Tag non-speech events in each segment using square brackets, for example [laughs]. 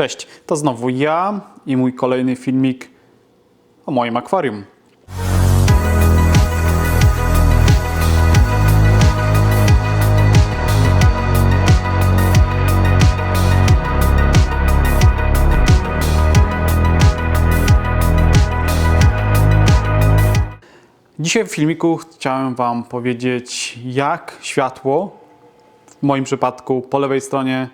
Cześć, to znowu ja i mój kolejny filmik o moim akwarium. Dzisiaj w filmiku chciałem Wam powiedzieć, jak światło, w moim przypadku po lewej stronie,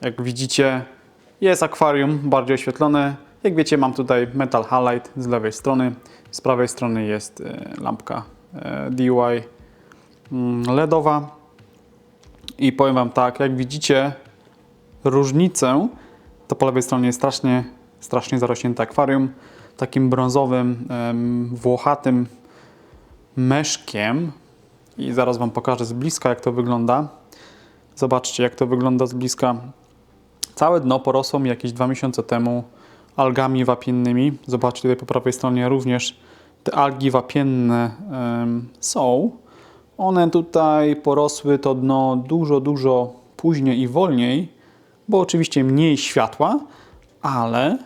jak widzicie, jest akwarium bardziej oświetlone. Jak wiecie, mam tutaj metal halide z lewej strony, z prawej strony jest e, lampka e, DIY mm, LEDowa. I powiem Wam tak, jak widzicie różnicę, to po lewej stronie jest strasznie, strasznie zarośnięte akwarium, takim brązowym, włochatym meszkiem. I zaraz Wam pokażę z bliska, jak to wygląda. Zobaczcie, jak to wygląda z bliska. Całe dno porosło mi jakieś dwa miesiące temu algami wapiennymi. Zobaczcie tutaj po prawej stronie również te algi wapienne są. One tutaj porosły to dno dużo, dużo później i wolniej, bo oczywiście mniej światła, ale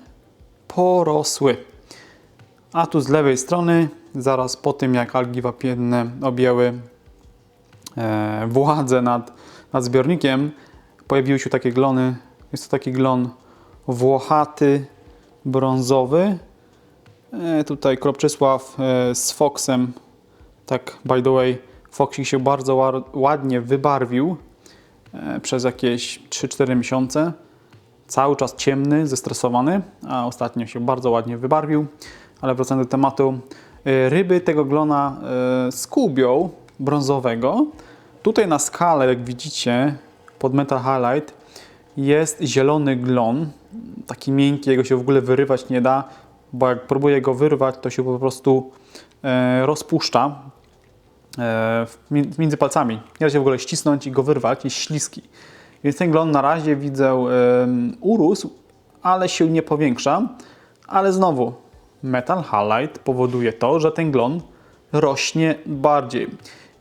porosły. A tu z lewej strony, zaraz po tym jak algi wapienne objęły e, władzę nad, nad zbiornikiem, pojawiły się takie glony. Jest to taki glon włochaty, brązowy. E, tutaj Kropczysław e, z Foxem, tak by the way, Foxik się bardzo ła- ładnie wybarwił e, przez jakieś 3-4 miesiące. Cały czas ciemny, zestresowany, a ostatnio się bardzo ładnie wybarwił. Ale wracając do tematu, e, ryby tego glona e, skubią brązowego. Tutaj na skalę, jak widzicie, pod Metal Highlight jest zielony glon, taki miękki, jego się w ogóle wyrywać nie da, bo jak próbuję go wyrwać, to się po prostu e, rozpuszcza e, między palcami. Nie da się w ogóle ścisnąć i go wyrwać, jest śliski. Więc ten glon na razie widzę em, urósł, ale się nie powiększa. Ale znowu, Metal Halide powoduje to, że ten glon rośnie bardziej.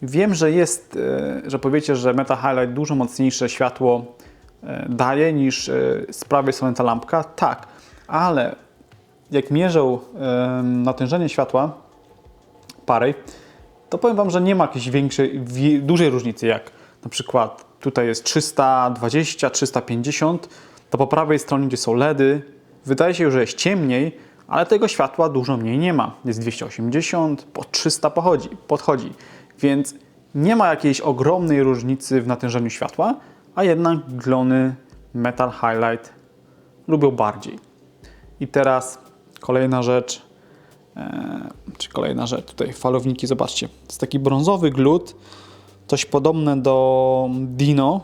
Wiem, że jest, e, że powiecie, że Metal Halide dużo mocniejsze światło e, daje niż e, z prawej strony ta lampka. Tak, ale jak mierzą natężenie światła parej, to powiem Wam, że nie ma jakiejś większej, wi- dużej różnicy, jak na przykład tutaj jest 320, 350, to po prawej stronie, gdzie są LEDy, wydaje się, że jest ciemniej, ale tego światła dużo mniej nie ma. Jest 280, po 300 pochodzi, podchodzi, więc nie ma jakiejś ogromnej różnicy w natężeniu światła, a jednak glony Metal Highlight lubią bardziej. I teraz kolejna rzecz, e, czy kolejna rzecz, tutaj falowniki, zobaczcie. Jest taki brązowy glut, coś podobne do Dino,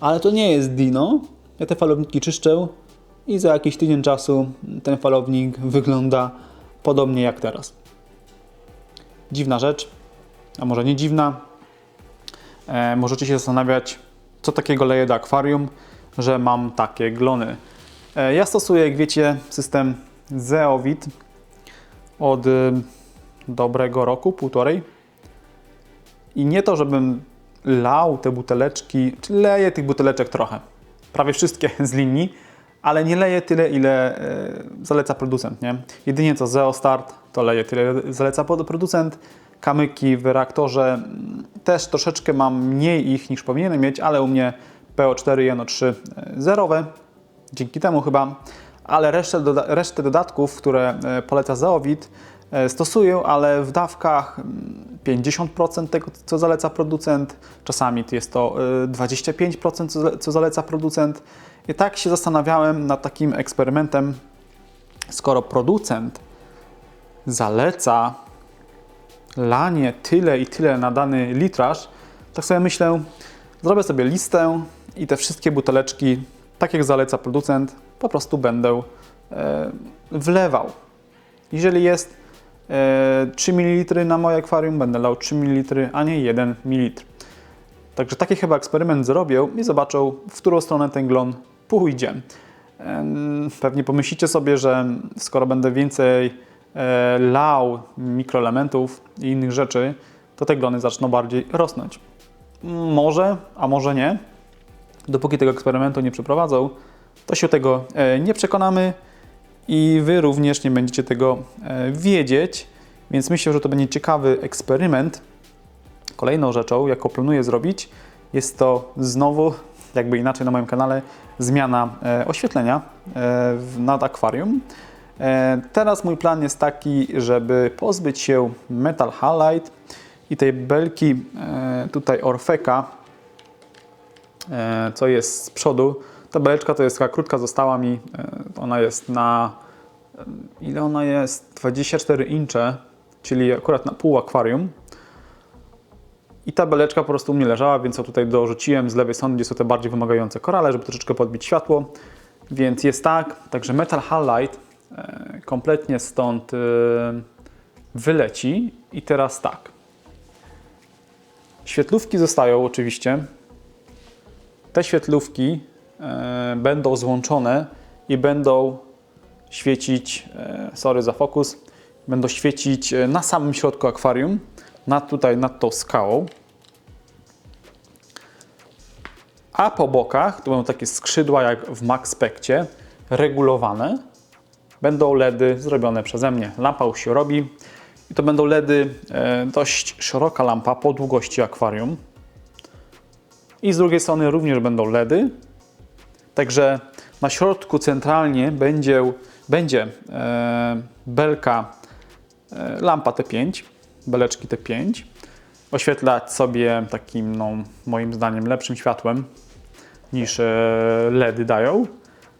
ale to nie jest Dino. Ja te falowniki czyszczę i za jakiś tydzień czasu ten falownik wygląda podobnie jak teraz. Dziwna rzecz, a może nie dziwna. E, możecie się zastanawiać, co takiego leje do akwarium, że mam takie glony. E, ja stosuję, jak wiecie, system Zeovit od y, dobrego roku, półtorej. I nie to, żebym lał te buteleczki, czy leję tych buteleczek trochę. Prawie wszystkie [laughs] z linii, ale nie leję tyle, ile e, zaleca producent. Nie? Jedynie co Zeostart, to leję tyle, ile zaleca producent. Kamyki w reaktorze mm, też troszeczkę mam mniej ich niż powinienem mieć, ale u mnie PO4 i NO3 e, zerowe. Dzięki temu chyba. Ale resztę, doda- resztę dodatków, które e, poleca Zeowit, e, stosuję, ale w dawkach mm, 50% tego, co zaleca producent. Czasami jest to e, 25%, co, co zaleca producent. I tak się zastanawiałem nad takim eksperymentem, skoro producent zaleca lanie tyle i tyle na dany litraż, tak sobie myślę, zrobię sobie listę i te wszystkie buteleczki, tak jak zaleca producent, po prostu będę e, wlewał. Jeżeli jest e, 3 ml na moje akwarium, będę lał 3 ml, a nie 1 ml. Także taki chyba eksperyment zrobię i zobaczą, w którą stronę ten glon pójdzie. Em, Pewnie pomyślicie sobie, że skoro będę więcej e, lał mikroelementów i innych rzeczy, to te glony zaczną bardziej rosnąć. Może, a może nie. Dopóki tego eksperymentu nie przeprowadzą, to się tego e, nie przekonamy i Wy również nie będziecie tego e, wiedzieć, więc myślę, że to będzie ciekawy eksperyment. Kolejną rzeczą, jaką planuję zrobić, jest to znowu, jakby inaczej na moim kanale, zmiana e, oświetlenia e, nad akwarium. E, Teraz mój plan jest taki, żeby pozbyć się Metal Halide i tej belki e, tutaj Orfeka, e, co jest z przodu. Ta beleczka to jest taka krótka, została mi, ona jest na, ile ona jest? 24 incze, czyli akurat na pół akwarium. I ta beleczka po prostu u mnie leżała, więc ją tutaj dorzuciłem z lewej strony, gdzie są te bardziej wymagające korale, żeby troszeczkę podbić światło. Więc jest tak, także Metal Halide kompletnie stąd e, wyleci. I teraz tak. Świetlówki zostają oczywiście. Te świetlówki e, będą złączone i będą świecić, e, sorry za fokus, będą świecić e, na samym środku akwarium, nad tutaj, nad tą skałą. A po bokach to będą takie skrzydła jak w Maxpectie, regulowane. Będą LEDy zrobione przeze mnie. Lampa już się robi. I to będą LEDy, e, dość szeroka lampa po długości akwarium. I z drugiej strony również będą LEDy. Także na środku centralnie będzie, będzie e, belka, e, lampa T5, beleczki T5. Oświetlać sobie takim, no, moim zdaniem, lepszym światłem niż LEDy dają.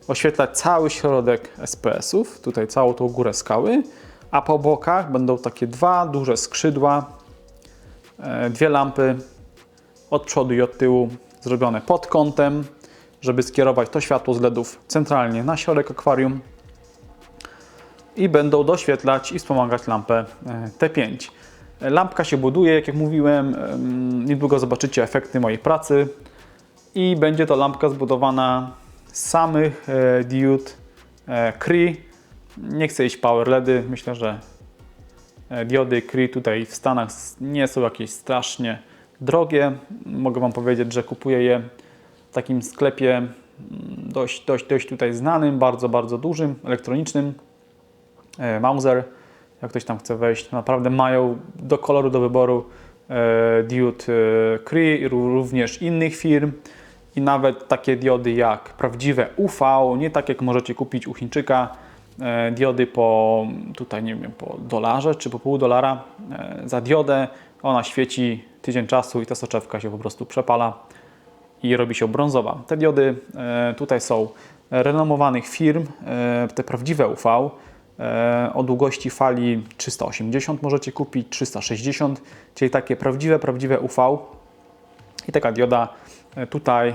Oświetlać cały środek SPS-ów, tutaj całą tą górę skały, a po bokach będą takie dwa duże skrzydła, e, dwie lampy od przodu i od tyłu zrobione pod kątem, żeby skierować to światło z LEDów centralnie na środek akwarium i będą doświetlać i wspomagać lampę e, T5. E, Lampka się buduje, jak, mówiłem, em, niedługo zobaczycie efekty mojej pracy i będzie to lampka zbudowana samych e, diod Cree. Nie chcę iść power LEDy, myślę, że e, diody Cree tutaj w Stanach nie są jakieś strasznie drogie. Mogę Wam powiedzieć, że kupuję je w takim sklepie mm, dość, dość, dość tutaj znanym, bardzo, bardzo dużym, elektronicznym. E, Mauser, jak ktoś tam chce wejść, naprawdę mają do koloru do wyboru diod Cree i ró- również innych firm i nawet takie diody jak prawdziwe UV, nie tak jak możecie kupić u Chińczyka, e, diody po tutaj nie wiem, po dolarze czy po pół dolara e, za diodę. Ona świeci tydzień czasu i ta soczewka się po prostu przepala i robi się brązowa. Te diody e, tutaj są renomowanych firm, te prawdziwe UV. O długości fali 380 możecie kupić, 360, czyli takie prawdziwe, prawdziwe UV. I taka dioda tutaj e,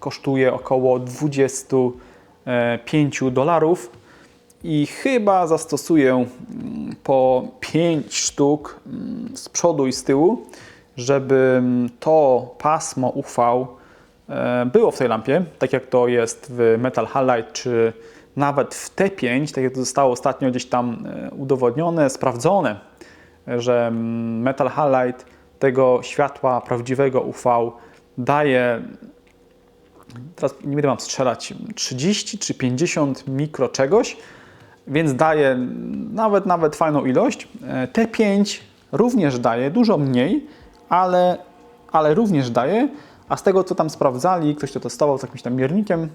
kosztuje około 25 dolarów i chyba zastosuję mm, po 5 sztuk mm, z przodu i z tyłu, żeby mm, to pasmo UV e, było w tej lampie, tak jak to jest w Metal Halide czy nawet w T5, tak jak to zostało ostatnio gdzieś tam e, udowodnione, sprawdzone, że Metal Halide tego światła prawdziwego UV daje teraz nie będę Wam strzelać, 30 czy 50 mikro czegoś, więc daje nawet, nawet fajną ilość. E, T5 również daje dużo mniej, ale, ale również daje, a z tego co tam sprawdzali, ktoś to testował z jakimś tam miernikiem,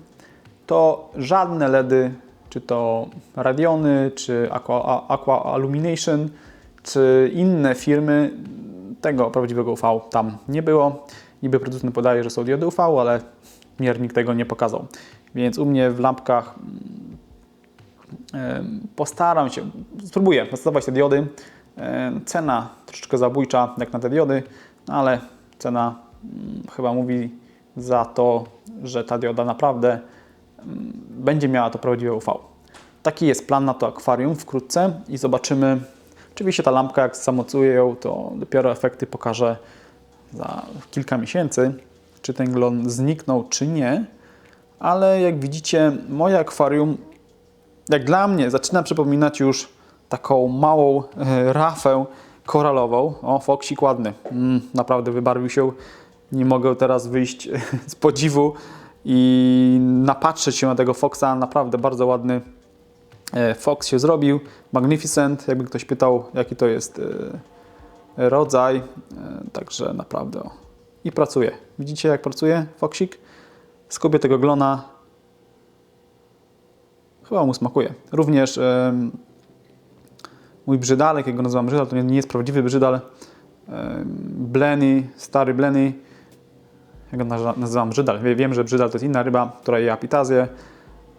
to żadne LEDy, czy to Radiony, czy Aqua, Aqua Illumination, czy inne firmy, tego prawdziwego UV tam nie było. Niby producent podaje, że są diody UV, ale miernik tego nie pokazał. Więc u mnie w lampkach Postaram się, spróbuję testować te diody. Cena troszeczkę zabójcza jak na te diody, no ale cena mm, chyba mówi za to, że ta dioda naprawdę mm, będzie miała to prawdziwe UV. Taki jest plan na to akwarium wkrótce i zobaczymy. Oczywiście ta lampka, jak zamocuję ją, to dopiero efekty pokażę za kilka miesięcy, czy ten glon zniknął, czy nie. Ale jak widzicie, moje akwarium jak dla mnie zaczyna przypominać już taką małą e, rafę koralową. O, foksik ładny. Mm, naprawdę wybarwił się. Nie mogę teraz wyjść [laughs] z podziwu, i napatrzeć się na tego Foxa. Naprawdę bardzo ładny e, Fox się zrobił. Magnificent, jakby ktoś pytał, jaki to jest e, rodzaj. E, Także naprawdę. I pracuje. Widzicie, jak pracuje Foxik? Skubię tego glona. Chyba mu smakuje. Również mój brzydalek, jak go nazywam brzydal, to nie, jest prawdziwy brzydal. Em, Bleny, stary Bleny. Ja go nazywam brzydal. Wie- Wiem, że brzydal to jest inna ryba, która je apitazję,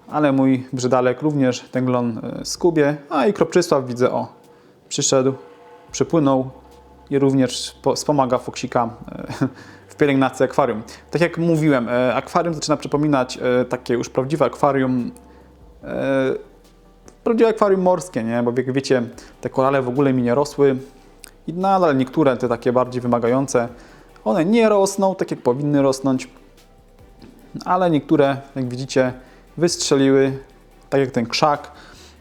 ale mój brzydalek również ten glon e, skubie. A i Kropczysław widzę, o, przyszedł, przypłynął i również po- wspomaga Foksika e, w pielęgnacji akwarium. Tak jak mówiłem, e, akwarium zaczyna przypominać e, takie już prawdziwe akwarium prawdziwe akwarium morskie, nie? Bo jak wiecie, te korale w ogóle mi nie rosły i nadal niektóre, te takie bardziej wymagające, one nie rosną tak jak powinny rosnąć, ale niektóre, jak widzicie, wystrzeliły, tak jak ten krzak.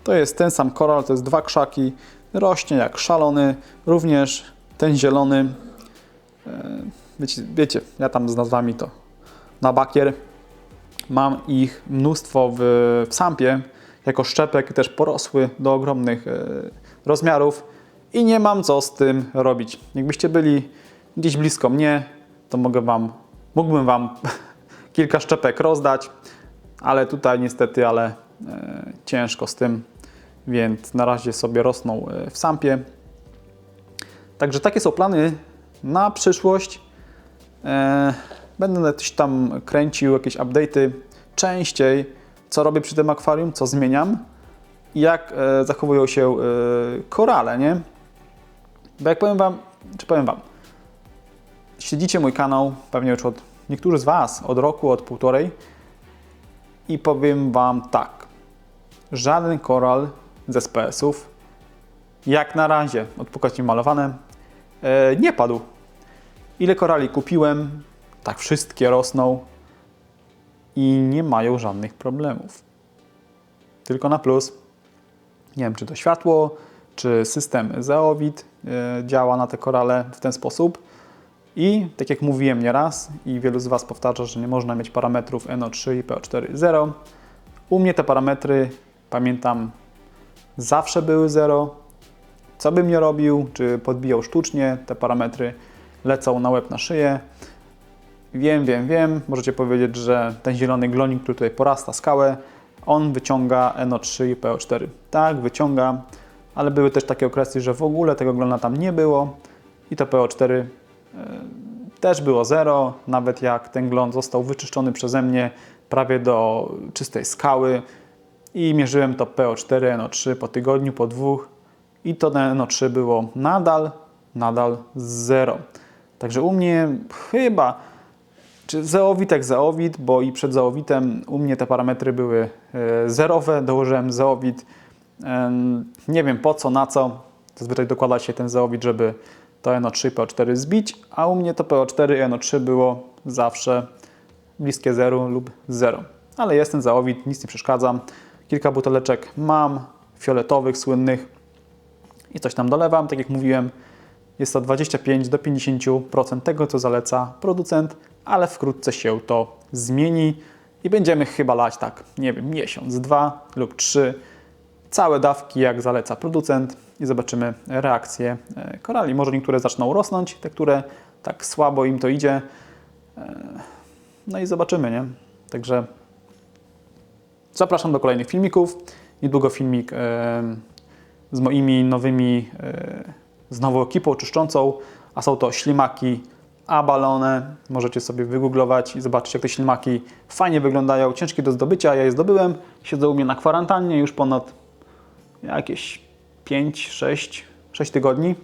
To jest ten sam koral, to jest dwa krzaki, rośnie jak szalony, również ten zielony, e, wiecie, wiecie ja tam z nazwami to na bakier, Mam ich mnóstwo w, w sampie, jako szczepek też porosły do ogromnych e, rozmiarów i nie mam co z tym robić. Jakbyście byli gdzieś blisko mnie, to mogę wam, mógłbym Wam [laughs] kilka szczepek rozdać, ale tutaj niestety, ale e, ciężko z tym, więc na razie sobie rosną w sampie. Także takie są plany na przyszłość. E, Będę coś tam kręcił, jakieś update'y częściej, co robię przy tym akwarium, co zmieniam jak e, zachowują się e, korale, nie? Bo jak powiem Wam, czy powiem Wam, śledzicie mój kanał, pewnie już od, niektórzy z Was od roku, od półtorej i powiem Wam tak, żaden koral z SPS-ów, jak na razie, odpukać malowane, e, nie padł. Ile korali kupiłem, tak wszystkie rosną i nie mają żadnych problemów. Tylko na plus. Nie wiem, czy to światło, czy system Zeowit e, działa na te korale w ten sposób. I tak jak mówiłem nieraz i wielu z Was powtarza, że nie można mieć parametrów NO3 i PO4 U mnie te parametry, pamiętam, zawsze były 0. Co bym nie robił, czy podbijał sztucznie, te parametry lecą na łeb na szyję. Wiem, wiem, wiem. Możecie powiedzieć, że ten zielony glonik, który tutaj porasta skałę, on wyciąga NO3 i PO4. Tak, wyciąga, ale były też takie okresy, że w ogóle tego glona tam nie było i to PO4 e, też było zero, nawet jak ten glon został wyczyszczony przeze mnie prawie do czystej skały i mierzyłem to PO4, NO3 po tygodniu, po dwóch i to NO3 było nadal, nadal zero. Także u mnie chyba czy zeowit jak zeowit, bo i przed zeowitem u mnie te parametry były e, zerowe, dołożyłem zeowit. Em, Nie wiem po co, na co. Zazwyczaj dokłada się ten zeowit, żeby to NO3 PO4 zbić, a u mnie to PO4 i NO3 było zawsze bliskie zeru lub zero. Ale jest ten zeowit, nic nie przeszkadza. Kilka buteleczek mam, fioletowych, słynnych i coś tam dolewam. Tak jak mówiłem, jest to 25 do 50% tego, co zaleca producent, ale wkrótce się to zmieni i będziemy chyba lać tak, nie wiem, miesiąc, dwa lub trzy, całe dawki, jak zaleca producent i zobaczymy reakcję e, korali. Może niektóre zaczną rosnąć, te, które tak słabo im to idzie. E, No i zobaczymy, nie? Także zapraszam do kolejnych filmików. Niedługo filmik z moimi nowymi, e, z nową ekipą czyszczącą, a są to ślimaki abalone. Możecie sobie wygooglować i zobaczyć, jak te ślimaki fajnie wyglądają. Ciężkie do zdobycia, ja je zdobyłem. Siedzą u mnie na kwarantannie już ponad jakieś 5, 6, 6 tygodni.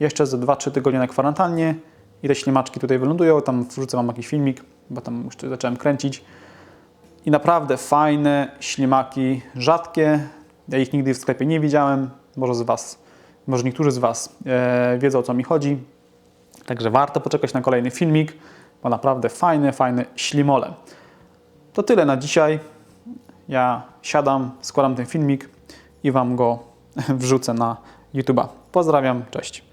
Jeszcze ze 2-3 tygodnie na kwarantannie i te ślimaczki tutaj wylądują. Tam wrzucę Wam jakiś filmik, bo tam już zacząłem kręcić. I naprawdę fajne ślimaki, rzadkie. Ja ich nigdy w sklepie nie widziałem. Może z Was, może niektórzy z Was e, wiedzą o co mi chodzi. Także warto poczekać na kolejny filmik, bo naprawdę fajne, fajne ślimole. To tyle na dzisiaj. Ja siadam, składam ten filmik i Wam go [laughs] wrzucę na YouTube'a. Pozdrawiam, cześć.